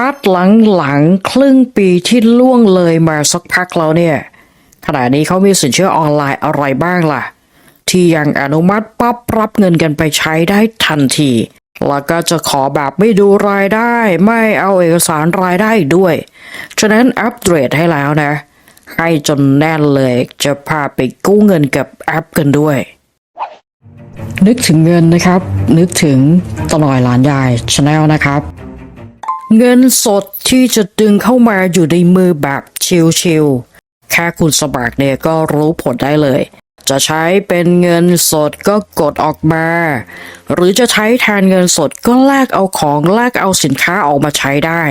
าร์ตหลังๆ ครึ่งปีที่ล่วงเลยมาสักพักแล้วเนี่ย ขณะนี้เขามีสินเชื่อออนไลน์อะไรบ้างล่ะ ที่ยังอนุมัติปั๊บรับเงินกันไปใช้ได้ทันที แล้วก็จะขอแบบไม่ดูรายได้ ไม่เอาเอกสารรายได้ด้วย ฉะนั้นอัปเดตให้แล้วนะ ให้จนแน่นเลยจะพาไปกู้เงินกับแอปกันด้วยนึกถึงเงินนะครับ นึกถึงตลอยหลานยายชาแนลนะครับ เงินสดที่จะดึงเข้ามาอยู่ในมือแบบชิลๆแค่คุณสมัครเนี่ยก็รู้ผลได้เลย จะใช้เป็นเงินสดก็กดออกมา หรือจะใช้แทนเงินสดก็แลกเอาของแลกเอาสินค้าออกมาใช้ได้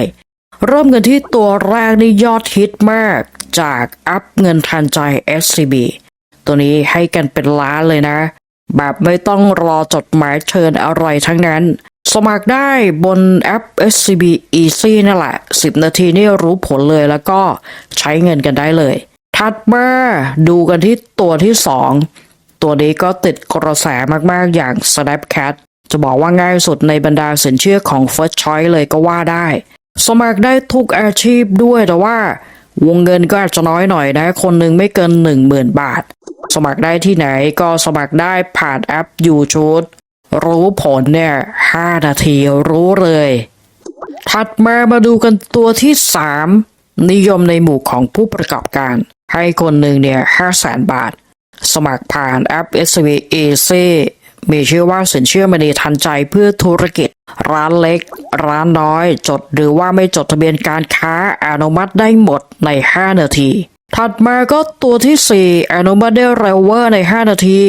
เริ่มกันที่ตัวแรกนี่ยอดฮิตมากจากอัพเงินทันใจ SCB ตัวนี้ให้กันเป็นล้านเลยนะ แบบไม่ต้องรอจดหมายเชิญอะไรทั้งนั้น สมัครได้บนแอป SCB Easy นั่นแหละ 10 นาทีนี่รู้ผลเลยแล้วก็ใช้เงินกันได้เลย ถัดมาดูกันที่ตัวที่ 2 ตัวนี้ก็ติดกระแสมากๆอย่าง Snapcat จะบอกว่าง่ายสุดในบรรดาสินเชื่อของ First Choice เลยก็ว่าได้ สมัครได้ทุกอาชีพด้วยแต่ว่าวงเงินก็อาจจะน้อยหน่อยนะ คนหนึ่งไม่เกิน 10,000 บาท สมัครได้ที่ไหนก็สมัครได้ผ่านแอป YouTube รู้ผลเนี่ย5นาทีรู้เลย ถัดมามาดูกันตัวที่3นิยมในหมู่ของผู้ประกอบการ ให้คนหนึ่งเนี่ย5แสนบาท สมัครผ่านแอป SB Easy มีชื่อว่าสินเชื่อมณีทันใจเพื่อธุรกิจ ร้านเล็ก ร้านน้อย จดหรือว่าไม่จดทะเบียนการค้าอนุมัติได้หมดใน 5 นาที ถัดมาก็ตัวที่ 4 อนุมัติได้เร็วเวอร์ใน 5 นาที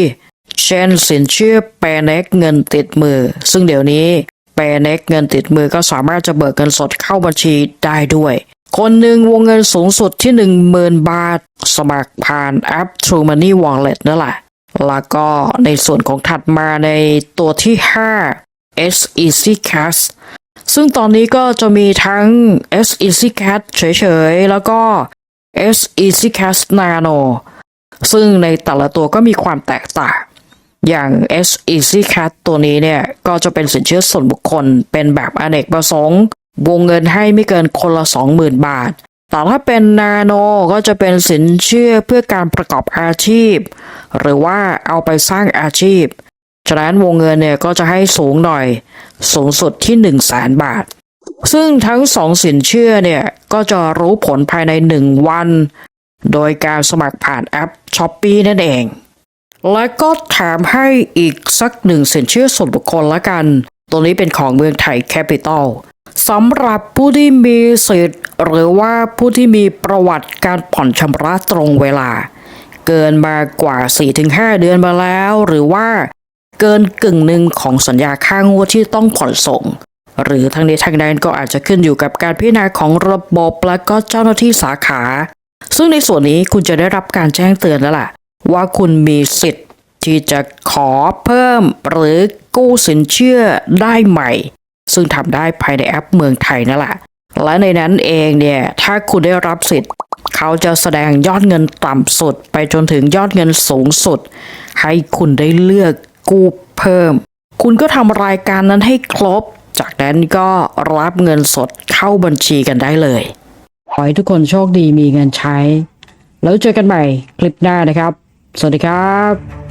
เช่นสินเชื่อแปรเน็กเงินติดมือ ซึ่งเดี๋ยวนี้แปรเน็กเงินติดมือก็สามารถจะเบิกเงินสดเข้าบัญชีได้ด้วย คนหนึ่งวงเงินสูงสุดที่ 10,000 บาท สมัครผ่านแอป True Money Wallet นั่นแหละ แล้วก็ในส่วนของถัดมาในตัวที่ 5 S Easy Cash ซึ่งตอนนี้ก็จะมีทั้ง S Easy Cash เฉยๆ แล้วก็ S Easy Cash Nano ซึ่งในแต่ละตัวก็มีความแตกต่าง อย่าง S Easy Cash ตัวนี้เนี่ย ก็จะเป็นสินเชื่อส่วนบุคคล เป็นแบบอเนกประสงค์วงเงินให้ไม่เกินคนละ 20,000 บาท แต่ถ้าเป็นนาโนก็จะเป็นสินเชื่อเพื่อการประกอบอาชีพ หรือว่าเอาไปสร้างอาชีพ ฉะนั้นวงเงินเนี่ยก็จะให้สูงหน่อย สูงสุดที่ 1 0 0 0 0แสนบาท ซึ่งทั้งสองสินเชื่อเนี่ย ก็จะรู้ผลภายใน 1 วัน โดยการสมัครผ่านแอป s h อ p e e นั่นเอง และก็แถมให้อีกสักหนึ่งสินเชื่อส่วนบุคคลละกัน ตัวนี้เป็นของเมืองไทยแคปิตอลสำหรับผู้ที่มีสิทธิ์หรือว่าผู้ที่มีประวัติการผ่อนชำระตรงเวลา เกินมากว่า 4-5 เดือนมาแล้ว หรือว่าเกินกึ่งหนึ่งของสัญญาค่างวดที่ต้องผ่อนส่ง หรือทั้งนี้ทั้งนั้นก็อาจจะขึ้นอยู่กับการพิจารณาของระบบและก็เจ้าหน้าที่สาขา ซึ่งในส่วนนี้คุณจะได้รับการแจ้งเตือนแล้วล่ะ ว่าคุณมีสิทธิ์ที่จะขอเพิ่มหรือกู้สินเชื่อได้ใหม่ ซึ่งทำได้ภายในแอปเมืองไทยนั่นแหละ และในนั้นเองเนี่ยถ้าคุณได้รับสิทธิ์ เขาจะแสดงยอดเงินต่ำสุด ไปจนถึงยอดเงินสูงสุด ให้คุณได้เลือกกู้เพิ่ม คุณก็ทำรายการนั้นให้ครบ จากนั้นก็รับเงินสดเข้าบัญชีกันได้เลย ขอให้ทุกคนโชคดีมีเงินใช้ แล้วเจอกันใหม่คลิปหน้านะครับ สวัสดีครับ